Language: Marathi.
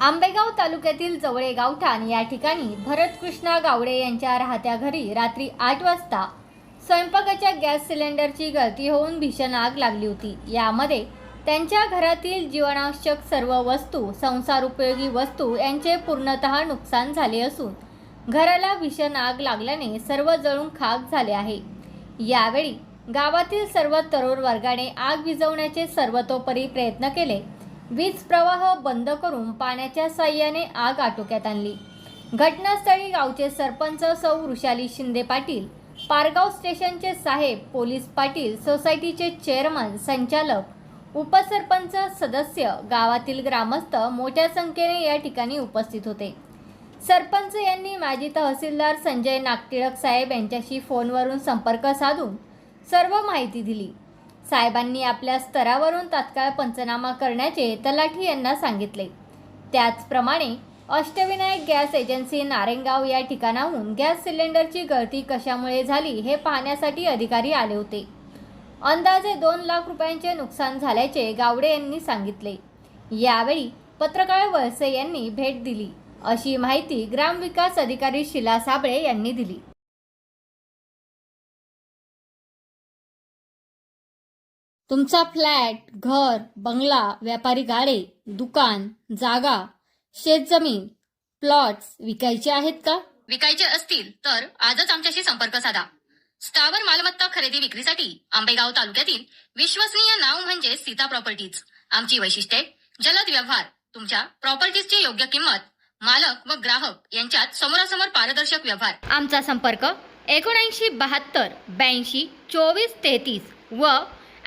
आंबेगाव तालुक्यातील जवळे गावठाण या ठिकाणी भरतकृष्णा गावडे यांच्या राहत्या घरी रात्री आठ वाजता स्वयंपाकाच्या गॅस सिलेंडरची गळती होऊन भीषण आग लागली होती. यामध्ये त्यांच्या घरातील जीवनावश्यक सर्व वस्तू संसार उपयोगी वस्तू यांचे पूर्णतः नुकसान झाले असून घराला भीषण आग लागल्याने सर्व जळून खाक झाले आहे. यावेळी गावातील सर्व तरुण वर्गाने आग विझवण्याचे सर्वतोपरी प्रयत्न केले. वीज प्रवाह बंद करून पाण्याच्या साह्याने आग आटोक्यात आणली. घटनास्थळी गावचे सरपंच सौ वृषाली शिंदे पाटील पारगाव स्टेशनचे साहेब पोलीस पाटील सोसायटीचे चेअरमन संचालक उपसरपंच सदस्य गावातील ग्रामस्थ मोठ्या संख्येने या ठिकाणी उपस्थित होते. सरपंच यांनी माजी तहसीलदार संजय नागटिळक साहेब यांच्याशी फोनवरून संपर्क साधून सर्व माहिती दिली. साहेबांनी आपल्या स्तरावरून तात्काळ पंचनामा करण्याचे तलाठी यांना सांगितले. त्याचप्रमाणे अष्टविनायक गॅस एजन्सी नारेंगाव या ठिकाणाहून गॅस सिलेंडरची गळती कशामुळे झाली हे पाहण्यासाठी अधिकारी आले होते. अंदाजे दोन लाख रुपयांचे नुकसान झाल्याचे गावडे यांनी सांगितले. यावेळी पत्रकार वळसे यांनी भेट दिली. अशी माहिती ग्रामविकास अधिकारी शिला साबळे यांनी दिली. तुमचा फ्लॅट घर बंगला व्यापारी गाडे दुकान जागा शेतजमीन प्लॉट्स विकायचे आहेत का? विकायचे असतील तर आजच आमच्याशी संपर्क साधा. स्थावर मालमत्ता खरेदी विक्रीसाठी आंबेगाव तालुक्यातील विश्वसनीय नाव म्हणजे सीता प्रॉपर्टीज. आमची वैशिष्ट्ये जलद व्यवहार तुमच्या प्रॉपर्टीजची योग्य किंमत मालक व ग्राहक यांच्यात समोरासमोर पारदर्शक व्यवहार. आमचा संपर्क एकोणऐंशी बहात्तर ब्याऐंशी चोवीस तेहतीस व